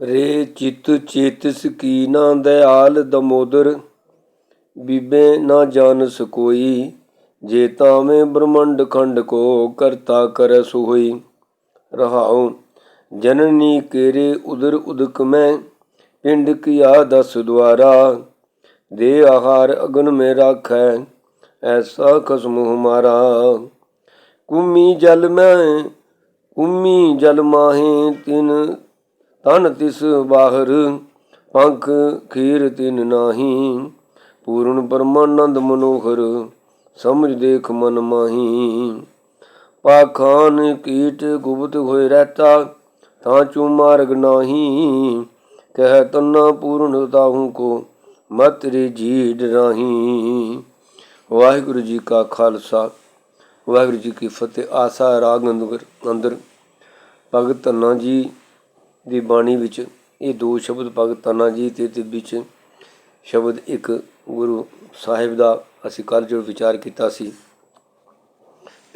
ਰੇ ਚਿਤ ਚੇਤਸ ਕੀ ਨਾ ਦਇਆਲ ਦਮੋਦਰ, ਬੀਬੇ ਨਾ ਜਾਣਸ ਕੋਈ ਜੇ ਤਾਵੇਂ ਬ੍ਰਹਮੰਡ ਖੰਡ ਕੋ ਕਰਤਾ ਕਰਸ ਹੋਈ ਰਹਾਉ, ਜਨਨੀ ਕੇਰੇ ਉਦਰ ਉਦਕ ਮੈਂ, ਪਿੰਡ ਕੀਆ ਦਸ ਦੁਆਰਾ, ਦੇ ਆਹਾਰ ਅਗਨ ਮੇ ਰਾਖੈ, ਐਸਾ ਖਸਮ ਹਮਾਰਾ। ਕੁਮੀ ਜਲ ਮੈਂ, ਕੁਮੀ ਜਲ ਮਾਹੇ ਤਿਨ ਤਨ ਤਿਸ ਬਾਹਰ ਪੰਖ ਖੀਰ ਤਿਨ ਨਾਹੀ, ਪੂਰਨ ਪਰਮਾਨੰਦ ਮਨੋਹਰ, ਸਮਝ ਦੇਖ ਮਨ ਮਾਹੀ। ਪਾਖਾਨ ਕੀਟ ਗੁਪਤ ਹੋਏ ਰਹਤਾ, ਤਾਂ ਚੂ ਮਾਰਗ ਨਾਹੀ। ਕਹਿ ਤੰਨਾ ਪੂਰਨ ਤਾਹੂ ਕੋ ਮਤ ਰੇ ਰਾਹੀ। ਵਾਹਿਗੁਰੂ ਜੀ ਕਾ ਖਾਲਸਾ, ਵਾਹਿਗੁਰੂ ਜੀ ਕੀ ਫਤਿਹ। ਆਸਾ ਰਾਗ ਅੰਦਰ ਭਗਤ ਧੰਨਾ ਜੀ ਦੀ ਬਾਣੀ ਵਿੱਚ ਇਹ ਦੋ ਸ਼ਬਦ ਭਗਤ ਧੰਨਾ ਜੀ ਤੇ ਤੇ ਵਿੱਚ ਸ਼ਬਦ ਇੱਕ ਗੁਰੂ ਸਾਹਿਬ ਦਾ ਅਸੀਂ ਕੱਲ੍ਹ ਜੋ ਵਿਚਾਰ ਕੀਤਾ ਸੀ।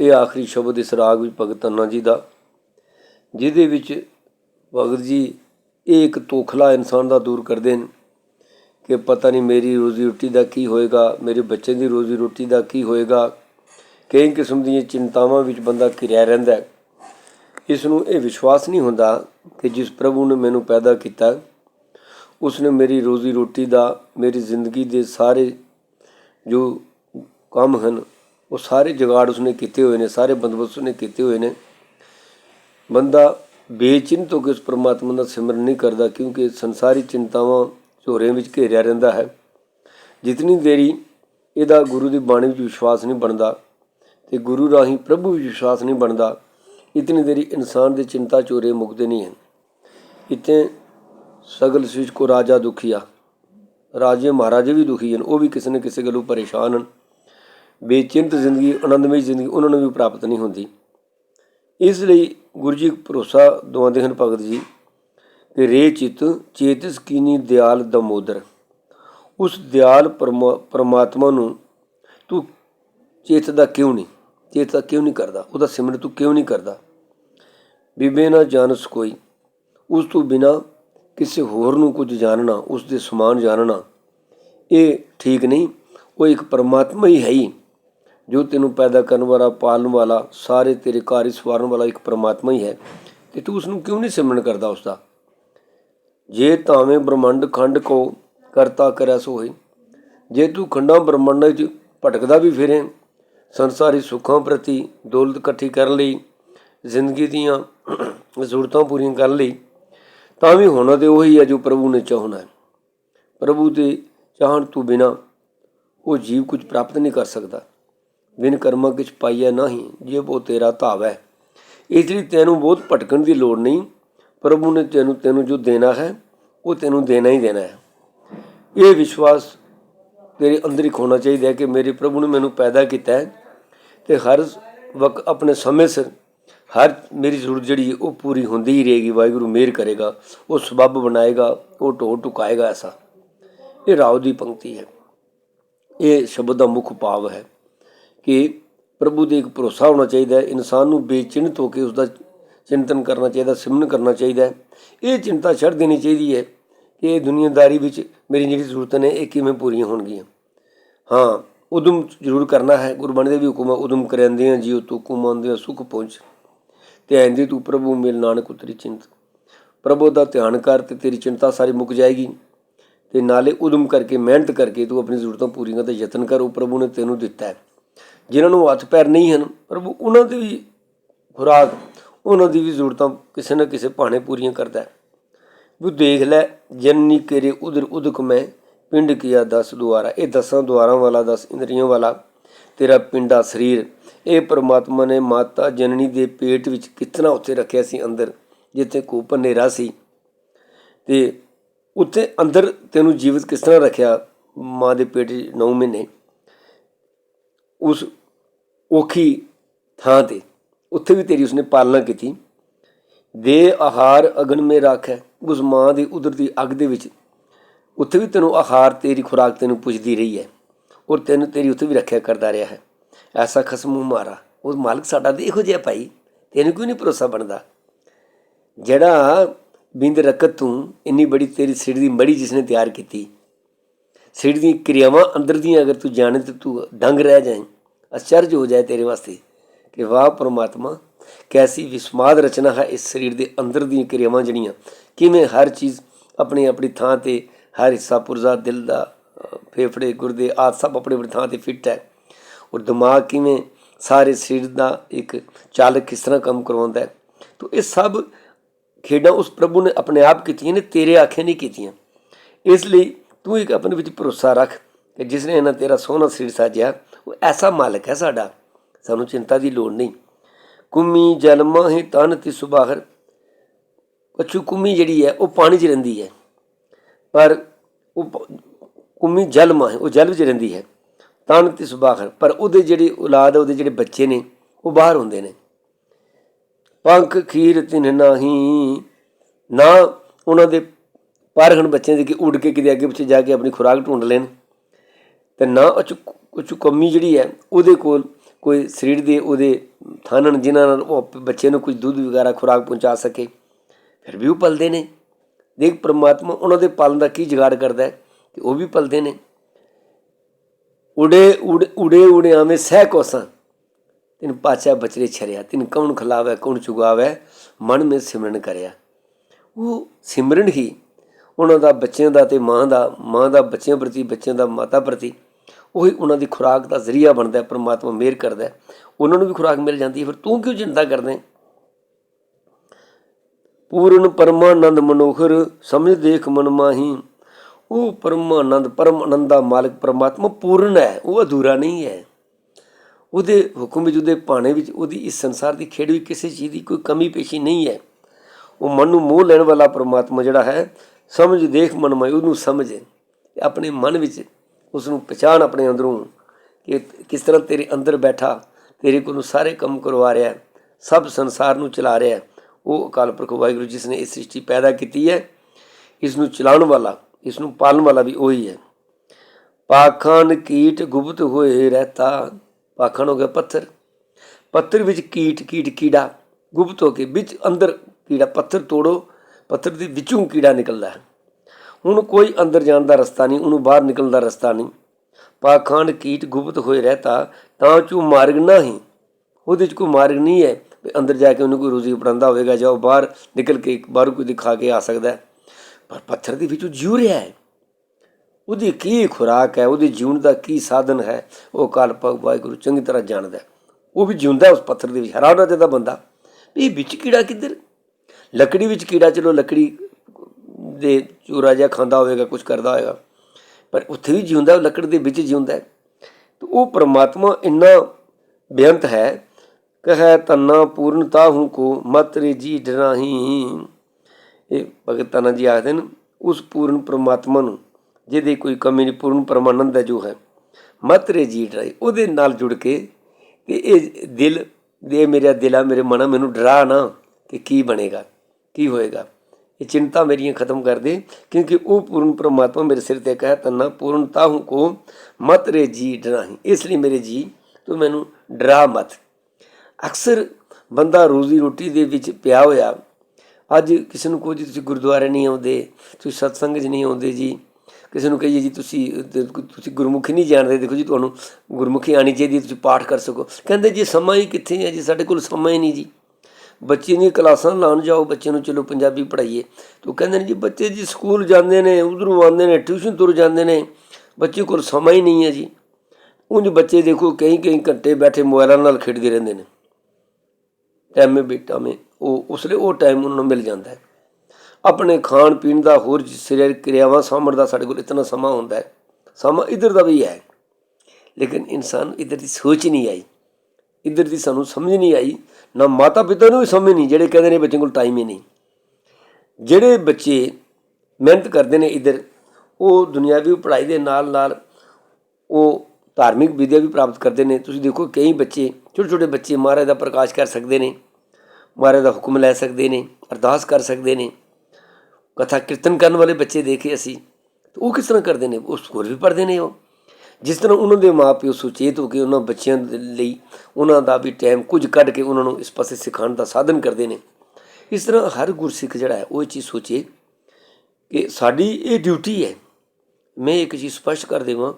ਇਹ ਆਖਰੀ ਸ਼ਬਦ ਇਸ ਰਾਗ ਵਿੱਚ ਭਗਤ ਤਾਨਾ ਜੀ ਦਾ, ਜਿਹਦੇ ਵਿੱਚ ਭਗਤ ਜੀ ਇਹ ਇੱਕ ਤੋਖਲਾ ਇਨਸਾਨ ਦਾ ਦੂਰ ਕਰਦੇ ਨੇ ਕਿ ਪਤਾ ਨਹੀਂ ਮੇਰੀ ਰੋਜ਼ੀ ਰੋਟੀ ਦਾ ਕੀ ਹੋਏਗਾ, ਮੇਰੇ ਬੱਚੇ ਦੀ ਰੋਜ਼ੀ ਰੋਟੀ ਦਾ ਕੀ ਹੋਏਗਾ, ਕਈ ਕਿਸਮ ਦੀਆਂ ਚਿੰਤਾਵਾਂ ਵਿੱਚ ਬੰਦਾ ਘਿਰਿਆ ਰਹਿੰਦਾ ਹੈ। ਇਸ ਨੂੰ ਇਹ ਵਿਸ਼ਵਾਸ ਨਹੀਂ ਹੁੰਦਾ ਕਿ ਜਿਸ ਪ੍ਰਭੂ ਨੇ ਮੈਨੂੰ ਪੈਦਾ ਕੀਤਾ ਉਸ ਨੇ ਮੇਰੀ ਰੋਜ਼ੀ ਰੋਟੀ ਦਾ, ਮੇਰੀ ਜ਼ਿੰਦਗੀ ਦੇ ਸਾਰੇ ਜੋ ਕੰਮ ਹਨ, ਉਹ ਸਾਰੇ ਜਗਾੜ ਉਸਨੇ ਕੀਤੇ ਹੋਏ ਨੇ, ਸਾਰੇ ਬੰਦੋਬਸਤ ਉਸਨੇ ਕੀਤੇ ਹੋਏ ਨੇ। ਬੰਦਾ ਬੇਚਿੰਤ ਹੋ ਕੇ ਉਸ ਪ੍ਰਮਾਤਮਾ ਦਾ ਸਿਮਰਨ ਨਹੀਂ ਕਰਦਾ ਕਿਉਂਕਿ ਸੰਸਾਰੀ ਚਿੰਤਾਵਾਂ ਝੋਰਿਆਂ ਵਿੱਚ ਘੇਰਿਆ ਰਹਿੰਦਾ ਹੈ। ਜਿਤਨੀ ਦੇਰੀ ਇਹਦਾ ਗੁਰੂ ਦੀ ਬਾਣੀ ਵਿੱਚ ਵਿਸ਼ਵਾਸ ਨਹੀਂ ਬਣਦਾ ਤੇ ਗੁਰੂ ਰਾਹੀਂ ਪ੍ਰਭੂ ਵਿੱਚ ਵਿਸ਼ਵਾਸ ਨਹੀਂ ਬਣਦਾ ਇਤਨੀ ਦੇਰੀ ਇਨਸਾਨ ਦੇ ਚਿੰਤਾ ਝੋਰੇ ਮੁਕਦੇ ਨਹੀਂ ਹਨ ਇਤੇ ਸਗਲ ਸਿਜ ਕੋ ਰਾਜਾ ਦੁਖੀਆ ਰਾਜੇ ਮਹਾਰਾਜੇ ਵੀ ਦੁਖੀ ਹਨ ਉਹ ਵੀ ਕਿਸੇ ਨਾ ਕਿਸੇ ਗੱਲੋਂ ਪਰੇਸ਼ਾਨ ਹਨ ਬੇਚਿੰਤ ਜ਼ਿੰਦਗੀ ਆਨੰਦਮਈ ਜ਼ਿੰਦਗੀ ਉਹਨਾਂ ਨੂੰ ਵੀ ਪ੍ਰਾਪਤ ਨਹੀਂ ਹੁੰਦੀ ਇਸ ਲਈ ਗੁਰੂ ਜੀ ਭਰੋਸਾ ਦਵਾਉਂਦੇ ਹਨ ਭਗਤ ਜੀ ਕਿ ਰੇ ਚਿਤ ਚੇਤਸ ਕੀਨੀ ਦਿਆਲ ਦਮੋਦਰ ਉਸ ਦਿਆਲ ਪਰਮਾ- ਪਰਮਾਤਮਾ ਨੂੰ ਤੂੰ ਚੇਤਦਾ ਕਿਉਂ ਨਹੀਂ ਚੇਤਦਾ ਕਿਉਂ ਨਹੀਂ ਕਰਦਾ? ਉਹਦਾ ਸਿਮਰਨ ਤੂੰ ਕਿਉਂ ਨਹੀਂ ਕਰਦਾ? ਬੀਬੇ ਨਾ ਜਾਣਸ ਕੋਈ। ਉਸ ਤੋਂ ਬਿਨਾ ਕਿਸੇ ਹੋਰ ਨੂੰ ਕੁਝ ਜਾਣਨਾ, ਉਸ ਦੇ ਸਮਾਨ ਜਾਣਨਾ, ਇਹ ਠੀਕ ਨਹੀਂ। ਉਹ ਇੱਕ ਪਰਮਾਤਮਾ ਹੀ ਹੈ ਹੀ, ਜੋ ਤੈਨੂੰ ਪੈਦਾ ਕਰਨ ਵਾਲਾ, ਪਾਲਣ ਵਾਲਾ, ਸਾਰੇ ਤੇਰੇ ਕਾਰਜ ਸਵਾਰਨ ਵਾਲਾ ਇੱਕ ਪਰਮਾਤਮਾ ਹੀ ਹੈ। ਤੇ ਤੂੰ ਉਸ ਨੂੰ ਕਿਉਂ ਨਹੀਂ ਸਿਮਰਨ ਕਰਦਾ ਉਸ ਦਾ ਜੇ ਤਾਵੇਂ ਬ੍ਰਹਮੰਡ ਖੰਡ ਕੋ ਕਰਤਾ ਕਰੈ ਸੋਏ ਜੇ ਤੂੰ ਖੰਡਾਂ ਬ੍ਰਹਮੰਡ ਵਿੱਚ ਭਟਕਦਾ ਵੀ ਫਿਰੇ ਸੰਸਾਰੀ ਸੁੱਖਾਂ ਪ੍ਰਤੀ ਦੌਲਤ ਇਕੱਠੀ ਕਰਨ ਲਈ, ਜ਼ਿੰਦਗੀ ਦੀਆਂ ਜ਼ਰੂਰਤਾਂ ਪੂਰੀਆਂ ਕਰਨ ਲਈ, ਤਾਂ ਵੀ ਹੋਣਾ ਤੇ ਉਹੀ ਹੈ ਜੋ ਪ੍ਰਭੂ ਨੇ ਚਾਹਣਾ ਹੈ। ਪ੍ਰਭੂ ਦੇ ਚਾਹਣ ਤੋਂ ਬਿਨਾ ਉਹ ਜੀਵ ਕੁਝ ਪ੍ਰਾਪਤ ਨਹੀਂ ਕਰ ਸਕਦਾ। ਵਿਨ ਕਰਮਾਂ ਕਿਛ ਪਾਈਐ ਨਹੀਂ ਜੇ ਉਹ ਤੇਰਾ ਧਾਵ ਹੈ। ਇਸ ਲਈ ਤੈਨੂੰ ਬਹੁਤ ਭਟਕਣ ਦੀ ਲੋੜ ਨਹੀਂ। ਪ੍ਰਭੂ ਨੇ ਤੈਨੂੰ ਤੈਨੂੰ ਜੋ ਦੇਣਾ ਹੈ, ਉਹ ਤੈਨੂੰ ਦੇਣਾ ਹੀ ਦੇਣਾ ਹੈ। ਇਹ ਵਿਸ਼ਵਾਸ ਤੇਰੇ ਅੰਦਰ ਹੀ ਹੋਣਾ ਚਾਹੀਦਾ ਹੈ ਕਿ ਮੇਰੇ ਪ੍ਰਭੂ ਨੇ ਮੈਨੂੰ ਪੈਦਾ ਕੀਤਾ ਹੈ। ਤੇ ਹਰ ਵਕਤ ਆਪਣੇ ਸਮੇਂ ਸਿਰ ਹਰ ਮੇਰੀ ਜ਼ਰੂਰਤ ਜਿਹੜੀ ਉਹ ਪੂਰੀ ਹੁੰਦੀ ਹੀ ਰਹੇਗੀ, ਵਾਹਿਗੁਰੂ ਮਿਹਰ ਕਰੇਗਾ, ਉਹ ਸਬੱਬ ਬਣਾਏਗਾ, ਉਹ ਢੋ ਟੁਕਾਏਗਾ ਐਸਾ। ਇਹ ਰਾਉ ਦੀ ਪੰਕਤੀ ਹੈ। ਇਹ ਸ਼ਬਦ ਦਾ ਮੁੱਖ ਭਾਵ ਹੈ ਕਿ ਪ੍ਰਭੂ ਦੇ ਇੱਕ ਭਰੋਸਾ ਹੋਣਾ ਚਾਹੀਦਾ ਹੈ, ਇਨਸਾਨ ਨੂੰ ਬੇਚਿੰਤ ਹੋ ਕੇ ਉਸ ਦਾ ਚਿੰਤਨ ਕਰਨਾ ਚਾਹੀਦਾ, ਸਿਮਰਨ ਕਰਨਾ ਚਾਹੀਦਾ ਹੈ। ਇਹ ਚਿੰਤਾ ਛੱਡ ਦੇਣੀ ਚਾਹੀਦੀ ਹੈ ਕਿ ਇਹ ਦੁਨੀਆਦਾਰੀ ਵਿੱਚ ਮੇਰੀ ਜਿਹੜੀ ਜ਼ਰੂਰਤਾਂ ਨੇ, ਇਹ ਕਿਵੇਂ ਪੂਰੀਆਂ ਹੋਣਗੀਆਂ। ਹਾਂ ਉਦਮ ਜ਼ਰੂਰ ਕਰਨਾ ਹੈ। ਗੁਰਬਾਣੀ ਦੇ ਵੀ ਹੁਕਮ ਹੈ, ਉਦਮ ਕਰੰਦੇ ਆ ਜੀਉ ਤੂੰ ਕੁਮਾਂਦੇ ਆ ਸੁਖ ਪਹੁੰਚ। ਤੇ ਐਂਦੀ ਤੂੰ ਪ੍ਰਭੂ ਮੇਲ ਨਾਨਕ ਉਤਰੀ ਚਿੰਤ। ਪ੍ਰਭੂ ਦਾ ਧਿਆਨ ਕਰ ਤੇ ਤੇਰੀ ਚਿੰਤਾ ਸਾਰੀ ਮੁੱਕ ਜਾਏਗੀ। ਤੇ ਨਾਲੇ ਉਦਮ ਕਰਕੇ, ਮਿਹਨਤ ਕਰਕੇ ਤੂੰ ਆਪਣੀ ਜ਼ਰੂਰਤਾਂ ਪੂਰੀਆਂ ਕਰਨ ਦਾ ਯਤਨ ਕਰ, ਉਹ ਪ੍ਰਭੂ ਨੇ ਤੈਨੂੰ ਦਿੱਤਾ ਹੈ। ਜਿਨ੍ਹਾਂ ਨੂੰ ਹੱਥ ਪੈਰ ਨਹੀਂ ਹਨ, ਪ੍ਰਭੂ ਉਹਨਾਂ ਦੀ ਵੀ ਖੁਰਾਕ, ਉਹਨਾਂ ਦੀ ਵੀ ਜ਼ਰੂਰਤਾਂ ਕਿਸੇ ਨਾ ਕਿਸੇ ਭਾਣੇ ਪੂਰੀਆਂ ਕਰਦਾ ਹੈ। ਵੀ ਦੇਖ ਲੈ ਜਨਨੀ ਕੇਰੇ ਉਦਰ ਉਦਕ ਮੈਂ ਪਿੰਡ ਕੀਆ ਦਸ ਦੁਆਰਾ। ਇਹ ਦਸਾਂ ਦੁਆਰਾਂ ਵਾਲਾ, ਦਸ ਇੰਦਰੀਆਂ ਵਾਲਾ। ਤੇਰਾ ਪਿੰਡਾ ਸਰੀਰ। ਇਹ ਪ੍ਰਮਾਤਮਾ ਨੇ ਮਾਤਾ ਜਨਨੀ ਦੇ ਪੇਟ ਵਿੱਚ ਕਿਤਨਾ ਉੱਥੇ ਰੱਖਿਆ ਸੀ ਅੰਦਰ, ਜਿੱਥੇ ਕੋਪ ਹਨੇਰਾ ਸੀ। ਤੇ ਉੱਥੇ ਅੰਦਰ ਤੈਨੂੰ ਜੀਵਤ ਕਿਸ ਤਰ੍ਹਾਂ ਰੱਖਿਆ? ਮਾਂ ਦੇ ਪੇਟ 9 ਮਹੀਨੇ। ਉਸ ਔਖੀ ਥਾਂ ਤੇ, ਉੱਥੇ ਵੀ ਤੇਰੀ ਉਸਨੇ ਪਾਲਣਾ ਕੀਤੀ। ਦੇ ਆਹਾਰ ਅਗਨ ਮੇ ਰੱਖੈ। ਉਸ ਮਾਂ ਦੀ ਉਦਰ ਦੀ ਅੱਗ ਦੇ ਵਿੱਚ ਉੱਥੇ ਵੀ ਤੈਨੂੰ ਆਹਾਰ ਤੇਰੀ ਖੁਰਾਕ ਤੈਨੂੰ ਪੁੱਛਦੀ ਰਹੀ ਹੈ ਔਰ ਤੈਨੂੰ ਤੇਰੀ ਉੱਥੇ ਵੀ ਰੱਖਿਆ ਕਰਦਾ ਰਿਹਾ ਹੈ। ਐਸਾ ਖਸਮ ਮਾਰਾ। ਉਹ ਮਾਲਕ ਸਾਡਾ ਤੇ ਇਹੋ ਜਿਹਾ ਭਾਈ, ਤੈਨੂੰ ਕਿਉਂ ਨਹੀਂ ਭਰੋਸਾ ਬਣਦਾ? ਜਿਹੜਾ ਬਿੰਦ ਰਕਤ ਤੂੰ ਇੰਨੀ ਬੜੀ ਤੇਰੀ ਸਿਰ ਦੀ ਮੜੀ ਜਿਸਨੇ ਤਿਆਰ ਕੀਤੀ, ਸਿਰ ਦੀਆਂ ਕਿਰਿਆਵਾਂ ਅੰਦਰ ਦੀਆਂ ਅਗਰ ਤੂੰ ਜਾਣੇ ਤੇ ਤੂੰ ਡੰਗ ਰਹਿ ਜਾਏ, ਅਚਰਜ ਹੋ ਜਾਏ ਤੇਰੇ ਵਾਸਤੇ, ਕਿ ਵਾਹ ਪ੍ਰਮਾਤਮਾ, ਕੈਸੀ ਵਿਸਮਾਦ ਰਚਨਾ ਹੈ ਇਸ ਸਰੀਰ ਦੇ ਅੰਦਰ ਦੀਆਂ ਕਿਰਿਆਵਾਂ ਜਿਹੜੀਆਂ, ਕਿਵੇਂ ਹਰ ਚੀਜ਼ ਆਪਣੀ ਆਪਣੀ ਥਾਂ ਤੇ ਹਰ ਹਿੱਸਾ ਪੁਰਜ਼ਾ, ਦਿਲ ਦਾ, ਫੇਫੜੇ, ਗੁਰਦੇ, ਆਦਿ ਸਭ ਆਪਣੀ ਆਪਣੀ ਥਾਂ ਤੇ ਫਿੱਟ ਹੈ। ਔਰ ਦਿਮਾਗ ਕਿਵੇਂ ਸਾਰੇ ਸਰੀਰ ਦਾ ਇੱਕ ਚਾਲਕ ਕਿਸ ਤਰ੍ਹਾਂ ਕੰਮ ਕਰਵਾਉਂਦਾ ਹੈ। ਤੋ ਇਹ ਸਭ ਖੇਡਾਂ ਉਸ ਪ੍ਰਭੂ ਨੇ ਆਪਣੇ ਆਪ ਕੀਤੀਆਂ ਨੇ, ਤੇਰੇ ਆਖੇ ਨਹੀਂ ਕੀਤੀਆਂ। ਇਸ ਲਈ ਤੂੰ ਇੱਕ ਆਪਣੇ ਵਿੱਚ ਭਰੋਸਾ ਰੱਖ ਕਿ ਜਿਸ ਨੇ ਇਹਨਾਂ ਤੇਰਾ ਸੋਹਣਾ ਸਰੀਰ ਸਾਜਿਆ, ਉਹ ਐਸਾ ਮਾਲਕ ਹੈ ਸਾਡਾ। ਸਾਨੂੰ ਚਿੰਤਾ ਦੀ ਲੋੜ ਨਹੀਂ। ਕੁਮੀ ਜਲਮ ਹੀ ਤਨ ਤਿ ਸੁਬਾਹਰ ਕਛੂ ਕੁਮੀ ਜਿਹੜੀ ਹੈ, ਉਹ ਪਾਣੀ 'ਚ ਰਹਿੰਦੀ ਹੈ। ਪਰ ਉਹ ਕੁੰਮੀ ਜਲ ਮਾਂ ਹੈ, ਉਹ ਜਲ ਵਿੱਚ ਰਹਿੰਦੀ ਹੈ ਤਨ ਤੇ ਸੁਬਾਹਰ ਪਰ ਉਹਦੇ ਜਿਹੜੀ ਔਲਾਦ ਹੈ, ਉਹਦੇ ਜਿਹੜੇ ਬੱਚੇ ਨੇ, ਉਹ ਬਾਹਰ ਹੁੰਦੇ ਨੇ। ਪੰਖ, ਖੀਰ, ਤਿਨ ਨਾਹੀ, ਨਾ ਉਹਨਾਂ ਦੇ ਪਾਰਖਣ ਬੱਚਿਆਂ ਦੇ ਕਿ ਉੱਡ ਕੇ ਕਿਤੇ ਅੱਗੇ ਪਿੱਛੇ ਜਾ ਕੇ ਆਪਣੀ ਖੁਰਾਕ ਢੂੰਡ ਲੈਣ, ਤੇ ਨਾ ਉਹ ਕਮੀ ਜਿਹੜੀ ਹੈ, ਉਹਦੇ ਕੋਲ ਕੋਈ ਸਰੀਰ ਦੇ ਉਹਦੇ ਥਾਨਣ, ਜਿਨ੍ਹਾਂ ਨਾਲ ਉਹ ਆਪ- ਬੱਚੇ ਨੂੰ ਕੁਝ ਦੁੱਧ ਵਗੈਰਾ ਖੁਰਾਕ ਪਹੁੰਚਾ ਸਕੇ, ਫਿਰ ਵੀ ਉਹ ਪਲਦੇ ਨੇ। ਦੇਖ ਪ੍ਰਮਾਤਮਾ ਉਹਨਾਂ ਦੇ ਪਾਲਣ ਦਾ ਕੀ ਜਗਾੜ ਕਰਦਾ ਹੈ ਕਿ ਉਹ ਵੀ ਪਲਦੇ ਨੇ। ਉੜੇ, ਉੜ- ਉੜੇ ਉੜੇ ਆਵੇਂ ਸਹਿ ਕੋਸਾਂ। ਤਿਨ ਪਾਚਾ ਬਚਰੇ ਛਰਿਆ, ਤਿਨ ਕੌਣ ਖਲਾਵੇ, ਕੌਣ ਚੁਗਾਵੇ, ਮਨ ਮੇ ਸਿਮਰਨ ਕਰਿਆ। ਉਹ ਸਿਮਰਨ ਹੀ ਉਹਨਾਂ ਦਾ, ਬੱਚਿਆਂ ਦਾ ਤੇ ਮਾਂ ਦਾ ਮਾਂ ਦਾ ਬੱਚਿਆਂ ਪ੍ਰਤੀ, ਬੱਚਿਆਂ ਦਾ ਮਾਤਾ ਪ੍ਰਤੀ ਉਹੀ ਉਹਨਾਂ ਦੀ ਖੁਰਾਕ ਦਾ ਜ਼ਰੀਆ ਬਣਦਾ ਹੈ, ਪ੍ਰਮਾਤਮਾ ਮਿਹਰ ਕਰਦਾ ਹੈ। ਉਹਨਾਂ ਨੂੰ ਵੀ ਖੁਰਾਕ ਮਿਲ ਜਾਂਦੀ ਹੈ, ਫਿਰ ਤੂੰ ਕਿਉਂ ਚਿੰਤਾ ਕਰਦੇ ਪੂਰਨ ਪਰਮਾਨੰਦ ਮਨੋਹਰ, ਸਮਝ ਦੇਖ ਮਨ ਮਾਹੀ। ਉਹ ਪਰਮਾਨੰਦ, ਪਰਮ ਆਨੰਦ ਦਾ ਮਾਲਕ ਪਰਮਾਤਮਾ ਪੂਰਨ ਹੈ, ਉਹ ਅਧੂਰਾ ਨਹੀਂ ਹੈ। ਉਹਦੇ ਹੁਕਮ ਵਿੱਚ, ਉਹਦੇ ਭਾਣੇ ਵਿੱਚ, ਉਹਦੀ ਇਸ ਸੰਸਾਰ ਦੀ ਖੇਡ ਵਿੱਚ ਕਿਸੇ ਚੀਜ਼ ਦੀ ਕੋਈ ਕਮੀ ਪੇਸ਼ੀ ਨਹੀਂ ਹੈ। ਉਹ ਮਨ ਨੂੰ ਮੋਹ ਲੈਣ ਵਾਲਾ ਪਰਮਾਤਮਾ ਜਿਹੜਾ ਹੈ, ਸਮਝ ਦੇਖ ਮਨ ਮਾਈ ਉਹਨੂੰ ਸਮਝ। ਆਪਣੇ ਮਨ ਵਿੱਚ ਉਸ ਨੂੰ ਪਛਾਣ ਆਪਣੇ ਅੰਦਰੋਂ ਕਿ ਕਿਸ ਤਰ੍ਹਾਂ ਤੇਰੇ ਅੰਦਰ ਬੈਠਾ, ਤੇਰੇ ਕੋਲੋਂ ਸਾਰੇ ਕੰਮ ਕਰਵਾ ਰਿਹਾ, ਸਭ ਸੰਸਾਰ ਨੂੰ ਚਲਾ ਰਿਹਾ। ਉਹ ਅਕਾਲ ਪੁਰਖ ਵਾਹਿਗੁਰੂ ਜਿਸ ਨੇ ਇਹ ਸ੍ਰਿਸ਼ਟੀ ਪੈਦਾ ਕੀਤੀ ਹੈ ਇਸ ਨੂੰ ਚਲਾਉਣ ਵਾਲਾ ਇਸ ਨੂੰ ਪਾਲਣ ਵਾਲਾ ਵੀ ਉਹੀ ਹੈ। ਪਾਖਾਨ ਕੀਟ ਗੁਪਤ ਹੋਏ ਰਹਤਾ, ਪਾਖਾਨ ਹੋ ਗਿਆ ਪੱਥਰ। ਪੱਥਰ ਵਿੱਚ ਕੀਟ ਕੀਟ ਕੀੜਾ ਗੁਪਤ ਹੋ ਕੇ ਵਿੱਚ ਅੰਦਰ ਕੀੜਾ, ਪੱਥਰ ਤੋੜੋ, ਪੱਥਰ ਦੇ ਵਿੱਚੋਂ ਕੀੜਾ ਨਿਕਲਦਾ ਹੈ। ਹੁਣ ਕੋਈ ਅੰਦਰ ਜਾਣ ਦਾ ਰਸਤਾ ਨਹੀਂ, ਉਹਨੂੰ ਬਾਹਰ ਨਿਕਲਣ ਦਾ ਰਸਤਾ ਨਹੀਂ। ਪਾਖਾਨ ਕੀਟ ਗੁਪਤ ਹੋਏ ਰਹਤਾ, ਤਾਂ ਚੂ ਮਾਰਗ ਨਾ ਹੀ, ਉਹਦੇ 'ਚ ਕੋਈ ਮਾਰਗ ਨਹੀਂ ਹੈ। ਅੰਦਰ ਜਾ ਕੇ ਉਹਨੂੰ ਕੋਈ ਰੋਜ਼ੀ ਪੜਾਉਂਦਾ ਹੋਵੇਗਾ ਜਾਂ ਉਹ ਬਾਹਰ ਨਿਕਲ ਕੇ ਬਾਹਰੋਂ ਕੋਈ ਦਿਖਾ ਕੇ ਆ ਸਕਦਾ ਪਰ ਪੱਥਰ ਦੇ ਵਿੱਚ ਉਹ ਜਿਉ ਰਿਹਾ ਹੈ। ਉਹਦੀ ਕੀ ਖੁਰਾਕ ਹੈ, ਉਹਦੇ ਜੀਵਨ ਦਾ ਕੀ ਸਾਧਨ ਹੈ, ਉਹ ਕਾਲ ਪਗ ਵਾਹਿਗੁਰੂ ਚੰਗੀ ਤਰ੍ਹਾਂ ਜਾਣਦਾ ਉਹ ਵੀ ਜਿਉਂਦਾ ਉਸ ਪੱਥਰ ਦੇ ਵਿੱਚ, ਹੈਰਾਨ ਹੋ ਜਾਂਦਾ ਬੰਦਾ। ਵੀ ਇਹ ਵਿੱਚ ਕੀੜਾ ਕਿੱਧਰ? ਲੱਕੜੀ ਵਿੱਚ ਕੀੜਾ, ਚਲੋ ਲੱਕੜੀ ਦੇ ਚੂਰਾ ਜਿਹਾ ਖਾਂਦਾ ਹੋਵੇਗਾ ਕੁਝ ਕਰਦਾ ਹੋਵੇਗਾ। ਪਰ ਉੱਥੇ ਵੀ ਜਿਉਂਦਾ, ਉਹ ਲੱਕੜ ਦੇ ਵਿੱਚ ਜਿਉਂਦਾ ਹੈ। ਤੇ ਉਹ ਪ੍ਰਮਾਤਮਾ ਇੰਨਾ ਬੇਅੰਤ ਹੈ ਕਹੈ ਤੰਨਾ ਪੂਰਨਤਾ ਹੂੰ ਕੋ, ਮਤ ਰੇ ਜੀ ਡਰਾਹੀ। ਇਹ ਭਗਤ ਤਾਨਾ ਜੀ ਆਖਦੇ ਨੇ, ਉਸ ਪੂਰਨ ਪ੍ਰਮਾਤਮਾ ਨੂੰ, ਜਿਹਦੀ ਕੋਈ ਕਮੀ ਨਹੀਂ, ਪੂਰਨ ਪਰਮਾਨੰਦ ਹੈ ਜੋ ਹੈ। ਮਤ ਰੇ ਜੀ ਡਰਾਈ ਉਹਦੇ ਨਾਲ ਜੁੜ ਕੇ ਕਿ ਇਹ ਦਿਲ, ਦੇ ਮੇਰਾ ਦਿਲਾ ਮੇਰੇ ਮਨਾ ਮੈਨੂੰ ਡਰਾ ਨਾ ਕਿ ਕੀ ਬਣੇਗਾ, ਕੀ ਹੋਏਗਾ। ਇਹ ਚਿੰਤਾ ਮੇਰੀਆਂ ਖਤਮ ਕਰ ਦੇ, ਕਿਉਂਕਿ ਉਹ ਪੂਰਨ ਪ੍ਰਮਾਤਮਾ ਮੇਰੇ ਸਿਰ ਤੇ ਕਹਿ ਤੰਨਾ ਪੂਰਨਤਾ ਹੂੰ ਕੋ, ਮਤ ਰੇ ਜੀ ਡਰਾਹੀ। ਇਸ ਲਈ ਮੇਰੇ ਜੀ, ਤੂੰ ਮੈਨੂੰ ਡਰਾ ਮਤ। ਅਕਸਰ ਬੰਦਾ ਰੋਜ਼ੀ ਰੋਟੀ ਦੇ ਵਿੱਚ ਪਿਆ ਹੋਇਆ। ਅੱਜ ਕਿਸੇ ਨੂੰ ਕੋਈ ਜੀ ਤੁਸੀਂ ਗੁਰਦੁਆਰੇ ਨਹੀਂ ਆਉਂਦੇ ਤੁਸੀਂ ਸਤਸੰਗ 'ਚ ਨਹੀਂ ਆਉਂਦੇ ਜੀ। ਕਿਸੇ ਨੂੰ ਕਹੀਏ ਜੀ ਤੁਸੀਂ ਤੁਸੀਂ ਗੁਰਮੁਖੀ ਨਹੀਂ ਜਾਣਦੇ ਦੇਖੋ ਜੀ ਤੁਹਾਨੂੰ ਗੁਰਮੁਖੀ ਆਣੀ ਚਾਹੀਦੀ ਹੈ, ਤੁਸੀਂ ਪਾਠ ਕਰ ਸਕੋ। ਕਹਿੰਦੇ ਜੀ ਸਮਾਂ ਹੀ ਕਿੱਥੇ ਹੈ ਜੀ? ਸਾਡੇ ਕੋਲ ਸਮਾਂ ਹੀ ਨਹੀਂ ਜੀ। ਬੱਚੇ ਦੀਆਂ ਕਲਾਸਾਂ ਲਾਉਣ ਜਾਓ ਬੱਚੇ ਨੂੰ ਚਲੋ ਪੰਜਾਬੀ ਪੜ੍ਹਾਈਏ। ਤੋ ਕਹਿੰਦੇ ਨੇ ਜੀ ਬੱਚੇ ਜੀ ਸਕੂਲ ਜਾਂਦੇ ਨੇ ਉਧਰੋਂ ਆਉਂਦੇ ਨੇ ਟਿਊਸ਼ਨ ਤੁਰ ਜਾਂਦੇ ਨੇ। ਬੱਚੇ ਕੋਲ ਸਮਾਂ ਹੀ ਨਹੀਂ ਹੈ ਜੀ। ਉਂਝ ਬੱਚੇ ਦੇਖੋ ਕਈ ਕਈ ਘੰਟੇ ਬੈਠੇ ਮੋਬਾਈਲਾਂ ਨਾਲ ਖੇਡਦੇ ਰਹਿੰਦੇ ਨੇ। ਟਾਈਮ ਮੇ ਬੇਟਾ ਉਹ ਉਸਲੇ ਉਹ ਟਾਈਮ ਉਹਨਾਂ ਨੂੰ ਮਿਲ ਜਾਂਦਾ ਹੈ। ਆਪਣੇ ਖਾਣ ਪੀਣ ਦਾ ਹੋਰ ਸਰੀਰਕ ਕਿਰਿਆਵਾਂ ਸਾਂਭਣ ਦਾ ਸਾਡੇ ਕੋਲ ਇਤਨਾ ਸਮਾਂ ਹੁੰਦਾ ਹੈ। ਸਮਾਂ ਇਧਰ ਦਾ ਵੀ ਹੈ। ਲੇਕਿਨ ਇਨਸਾਨ ਇਧਰ ਦੀ ਸੋਚ ਨਹੀਂ ਆਈ। ਇਧਰ ਦੀ ਸਾਨੂੰ ਸਮਝ ਨਹੀਂ ਆਈ। ਨਾ ਮਾਤਾ ਪਿਤਾ ਨੂੰ ਵੀ ਸਮਝ ਨਹੀਂ, ਜਿਹੜੇ ਕਹਿੰਦੇ ਨੇ ਬੱਚੇ ਕੋਲ ਟਾਈਮ ਹੀ ਨਹੀਂ। ਜਿਹੜੇ ਬੱਚੇ ਮਿਹਨਤ ਕਰਦੇ ਨੇ ਇਧਰ, ਉਹ ਦੁਨਿਆਵੀ ਪੜ੍ਹਾਈ ਦੇ ਨਾਲ ਨਾਲ ਉਹ ਧਾਰਮਿਕ ਵਿਦਿਆ ਵੀ ਪ੍ਰਾਪਤ ਕਰਦੇ ਨੇ। ਤੁਸੀਂ ਦੇਖੋ ਕਈ ਬੱਚੇ ਛੋਟੇ ਛੋਟੇ ਬੱਚੇ ਮਹਾਰਾਜ ਦਾ ਪ੍ਰਕਾਸ਼ ਕਰ ਸਕਦੇ ਨੇ, ਮਹਾਰਾਜ ਦਾ ਹੁਕਮ ਲੈ ਸਕਦੇ ਨੇ, ਅਰਦਾਸ ਕਰ ਸਕਦੇ ਨੇ। ਕਥਾ ਕੀਰਤਨ ਕਰਨ ਵਾਲੇ ਬੱਚੇ ਦੇਖੇ ਅਸੀਂ ਉਹ ਕਿਸ ਤਰ੍ਹਾਂ ਕਰਦੇ ਨੇ? ਉਹ ਸਕੂਲ ਵੀ ਪੜ੍ਹਦੇ ਨੇ ਉਹ। ਜਿਸ ਤਰ੍ਹਾਂ ਉਹਨਾਂ ਦੇ ਮਾਪਿਓ ਸੁਚੇਤ ਹੋ ਕੇ ਉਹਨਾਂ ਬੱਚਿਆਂ ਦੇ ਲਈ ਉਹਨਾਂ ਦਾ ਵੀ ਟਾਈਮ ਕੁਝ ਕੱਢ ਕੇ ਉਹਨਾਂ ਨੂੰ ਇਸ ਪਾਸੇ ਸਿਖਾਉਣ ਦਾ ਸਾਧਨ ਕਰਦੇ ਨੇ। ਇਸ ਤਰ੍ਹਾਂ ਹਰ ਗੁਰਸਿੱਖ ਜਿਹੜਾ ਹੈ, ਉਹ ਇਹ ਚੀਜ਼ ਸੋਚੇ ਕਿ ਸਾਡੀ ਇਹ ਡਿਊਟੀ ਹੈ, ਮੈਂ ਇੱਕ ਚੀਜ਼ ਸਪਸ਼ਟ ਕਰ ਦੇਵਾਂ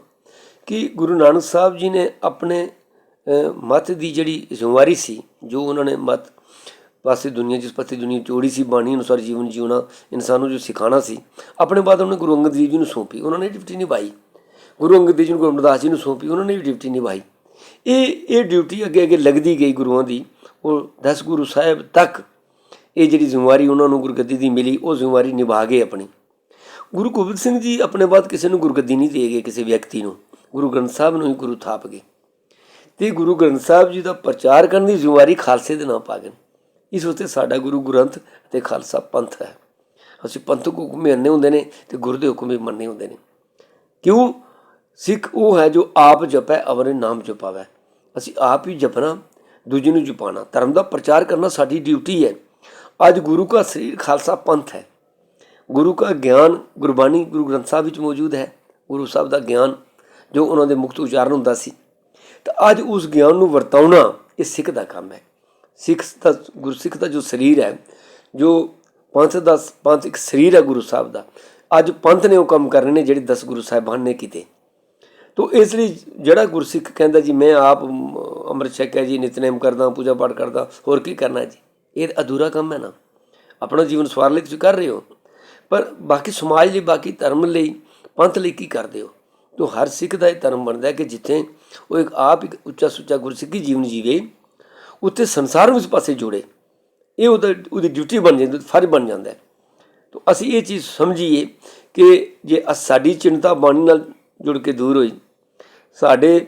ਕਿ ਗੁਰੂ ਨਾਨਕ ਸਾਹਿਬ ਜੀ ਨੇ ਆਪਣੇ ਅਹ, ਮਤ ਦੀ ਜਿਹੜੀ ਜ਼ਿੰਮੇਵਾਰੀ ਸੀ ਜੋ ਉਹਨਾਂ ਨੇ ਮਤ ਪਾਸੇ ਦੁਨੀਆ ਜਿਸ ਪਾਸੇ ਦੁਨੀਆ ਚੋੜੀ ਸੀ ਬਾਣੀ ਅਨੁਸਾਰ ਜੀਵਨ ਜਿਉਣਾ ਇਨਸਾਨ ਨੂੰ ਜੋ ਸਿਖਾਉਣਾ ਸੀ ਆਪਣੇ ਬਾਅਦ ਉਹਨੇ ਗੁਰੂ ਅੰਗਦ ਦੇਵ ਜੀ ਨੂੰ ਸੌਂਪੀ ਉਹਨਾਂ ਨੇ ਡਿਊਟੀ ਨਿਭਾਈ। ਗੁਰੂ ਅੰਗਦ ਦੇਵ ਜੀ ਨੂੰ ਗੁਰੂ ਅਮਰਦਾਸ ਜੀ ਨੂੰ ਸੌਂਪੀ ਉਹਨਾਂ ਨੇ ਵੀ ਡਿਊਟੀ ਨਿਭਾਈ। ਇਹ ਇਹ ਡਿਊਟੀ ਅੱਗੇ ਅੱਗੇ ਲੱਗਦੀ ਗਈ ਗੁਰੂਆਂ ਦੀ ਉਹ 10 ਗੁਰੂ ਸਾਹਿਬ ਤੱਕ ਇਹ ਜਿਹੜੀ ਜ਼ਿੰਮੇਵਾਰੀ ਉਹਨਾਂ ਨੂੰ ਗੁਰਗੱਦੀ ਦੀ ਮਿਲੀ ਉਹ ਜ਼ਿੰਮੇਵਾਰੀ ਨਿਭਾ ਗਏ ਆਪਣੀ। ਗੁਰੂ ਗੋਬਿੰਦ ਸਿੰਘ ਜੀ ਆਪਣੇ ਬਾਅਦ ਕਿਸੇ ਨੂੰ ਗੁਰਗੱਦੀ ਨਹੀਂ ਦੇ ਗਏ ਕਿਸੇ ਵਿਅਕਤੀ ਨੂੰ। ਗੁਰੂ ਗ੍ਰੰਥ ਸਾਹਿਬ ਨੂੰ ਹੀ ਗੁਰੂ ਥਾਪ ਗਏ। ਤੇ ਗੁਰੂ ਗ੍ਰੰਥ ਸਾਹਿਬ ਜੀ ਦਾ ਪ੍ਰਚਾਰ ਕਰਨ ਦੀ ਜ਼ਿੰਮੇਵਾਰੀ ਖਾਲਸੇ ਦੇ ਨਾਂ ਪਾ ਗਏ ਇਸ ਉਤੇ ਸਾਡਾ ਗੁਰੂ ਗ੍ਰੰਥ ਤੇ ਖਾਲਸਾ ਪੰਥ ਹੈ। ਅਸੀਂ ਪੰਥਕ ਹੁਕਮ ਮੰਨਣੇ ਹੁੰਦੇ ਨੇ ਤੇ ਗੁਰੂ ਦੇ ਹੁਕਮ ਵੀ ਮੰਨਣੇ ਹੁੰਦੇ ਨੇ। ਕਿਉਂ? ਸਿੱਖ ਉਹ ਹੈ ਜੋ ਆਪ ਜਪੈ, ਅਵਰੇ ਨਾਮ ਜਪਾਵੈ। ਅਸੀਂ ਆਪ ਹੀ ਜਪਣਾ, ਦੂਜੇ ਨੂੰ ਜਪਾਣਾ ਧਰਮ ਦਾ ਪ੍ਰਚਾਰ ਕਰਨਾ ਸਾਡੀ ਡਿਊਟੀ ਹੈ। ਅੱਜ ਗੁਰੂ ਕਾ ਸਰੀਰ ਖਾਲਸਾ ਪੰਥ ਹੈ। ਗੁਰੂ ਕਾ ਗਿਆਨ ਗੁਰਬਾਣੀ ਗੁਰੂ ਗ੍ਰੰਥ ਸਾਹਿਬ ਵਿੱਚ ਮੌਜੂਦ ਹੈ। ਗੁਰੂ ਸਾਹਿਬ ਦਾ ਗਿਆਨ ਜੋ ਉਹਨਾਂ ਦੇ ਮੁਕਤ ਉਚਾਰਨ ਹੁੰਦਾ ਸੀ। ਤਾਂ ਅੱਜ ਉਸ ਗਿਆਨ ਨੂੰ ਵਰਤਾਉਣਾ ਇਹ ਸਿੱਖ ਦਾ ਕੰਮ ਹੈ। ਸਿੱਖ ਦਾ ਗੁਰਸਿੱਖ ਦਾ ਜੋ ਸਰੀਰ ਹੈ, ਜੋ ਪੰਥ ਦਾ, ਪੰਥ ਇੱਕ ਸਰੀਰ ਹੈ ਗੁਰੂ ਸਾਹਿਬ ਦਾ, ਅੱਜ ਪੰਥ ਨੇ ਉਹ ਕੰਮ ਕਰਨੇ ਨੇ ਜਿਹੜੇ 10 ਗੁਰੂ ਸਾਹਿਬਾਨ ਨੇ ਕੀਤੇ। ਤੋ ਇਸ ਲਈ ਜਿਹੜਾ ਗੁਰਸਿੱਖ ਕਹਿੰਦਾ ਜੀ, ਮੈਂ ਆਪ ਅੰਮ੍ਰਿਤ ਛਕਿਆ ਜੀ, ਨਿਤਨੇਮ ਕਰਦਾ, ਪੂਜਾ ਪਾਠ ਕਰਦਾ, ਹੋਰ ਕੀ ਕਰਨਾ ਜੀ? ਇਹ ਅਧੂਰਾ ਕੰਮ ਹੈ ਨਾ। ਆਪਣਾ ਜੀਵਨ ਸਵਾਰ ਲਈ ਤੁਸੀਂ ਕਰ ਰਹੇ ਹੋ। ਪਰ ਬਾਕੀ ਸਮਾਜ ਲਈ, ਬਾਕੀ ਧਰਮ ਲਈ, ਪੰਥ ਲਈ ਕੀ ਕਰਦੇ ਹੋ? ਤੋ ਹਰ ਸਿੱਖ ਦਾ ਇਹ ਧਰਮ ਬਣਦਾ ਹੈ ਕਿ ਜਿੱਥੇ ਉਹ ਇੱਕ ਆਪ ਇੱਕ ਉੱਚਾ ਸੁੱਚਾ ਗੁਰਸਿੱਖੀ ਜੀਵਨ ਜੀਵੇ, ਉੱਥੇ ਸੰਸਾਰ ਨੂੰ ਉਸ ਪਾਸੇ ਜੋੜੇ। ਇਹ ਉਹਦਾ, ਉਹਦੀ ਡਿਊਟੀ ਬਣ ਜਾਂਦੀ, ਫਰਜ਼ ਬਣ ਜਾਂਦਾ ਹੈ। ਤੋ ਅਸੀਂ ਇਹ ਚੀਜ਼ ਸਮਝੀਏ ਕਿ ਜੇ ਅ- ਸਾਡੀ ਚਿੰਤਾ ਬਾਣੀ ਨਾਲ ਜੁੜ ਕੇ ਦੂਰ ਹੋਈ, ਸਾਡੇ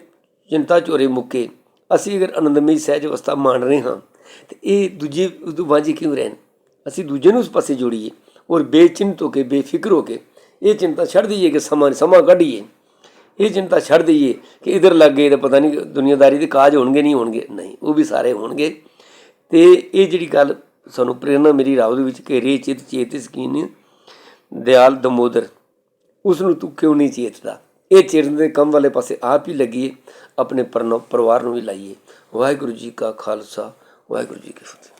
ਚਿੰਤਾ ਚੋਰੇ ਮੁੱਕੇ, ਅਸੀਂ ਅਗਰ ਆਨੰਦਮਈ ਸਹਿਜ ਅਵਸਥਾ ਮੰਨ ਰਹੇ ਹਾਂ, ਤੇ ਇਹ ਦੂਜੇ, ਉਦੋਂ ਵਾਂਝੇ ਕਿਉਂ ਰਹਿਣ? ਅਸੀਂ ਦੂਜੇ ਨੂੰ ਉਸ ਪਾਸੇ ਜੋੜੀਏ, ਔਰ ਬੇਚਿੰਤ ਹੋ ਕੇ, ਬੇਫਿਕਰ ਹੋ ਕੇ, ਇਹ ਚਿੰਤਾ ਛੱਡ ਦਈਏ ਕਿ ਸਮਾਂ ਸਮਾਂ ਕੱਢੀਏ। ਇਹ ਚਿੰਤਾ ਛੱਡ ਦਈਏ ਕਿ ਇਧਰ ਲੱਗ ਗਏ ਤਾਂ ਪਤਾ ਨਹੀਂ ਦੁਨੀਆਦਾਰੀ ਦੇ ਕਾਜ ਹੋਣਗੇ, ਨਹੀਂ ਹੋਣਗੇ। ਨਹੀਂ, ਉਹ ਵੀ ਸਾਰੇ ਹੋਣਗੇ। ਤੇ ਇਹ ਜਿਹੜੀ ਗੱਲ ਸਾਨੂੰ ਪ੍ਰੇਰਨਾ ਮੇਰੀ ਰਾਵ ਦੇ ਵਿੱਚ ਘੇਰੇ, ਚਿਤ, ਚੇਤ ਸਕੀਨ ਦਿਆਲ, ਦਮੋਦਰ ਉਸ ਨੂੰ ਤੂੰ ਕਿਉਂ ਨਹੀਂ ਚੇਤਦਾ? ਇਹ ਚਿਰਨ ਦੇ ਕੰਮ ਵਾਲੇ ਪਾਸੇ ਆਪ ਹੀ ਲੱਗੀਏ ਆਪਣੇ ਪਰਨ- ਪਰਿਵਾਰ ਨੂੰ ਵੀ ਲਾਈਏ। ਵਾਹਿਗੁਰੂ ਜੀ ਕਾ ਖਾਲਸਾ, ਵਾਹਿਗੁਰੂ ਜੀ ਕੀ ਫਤਿਹ।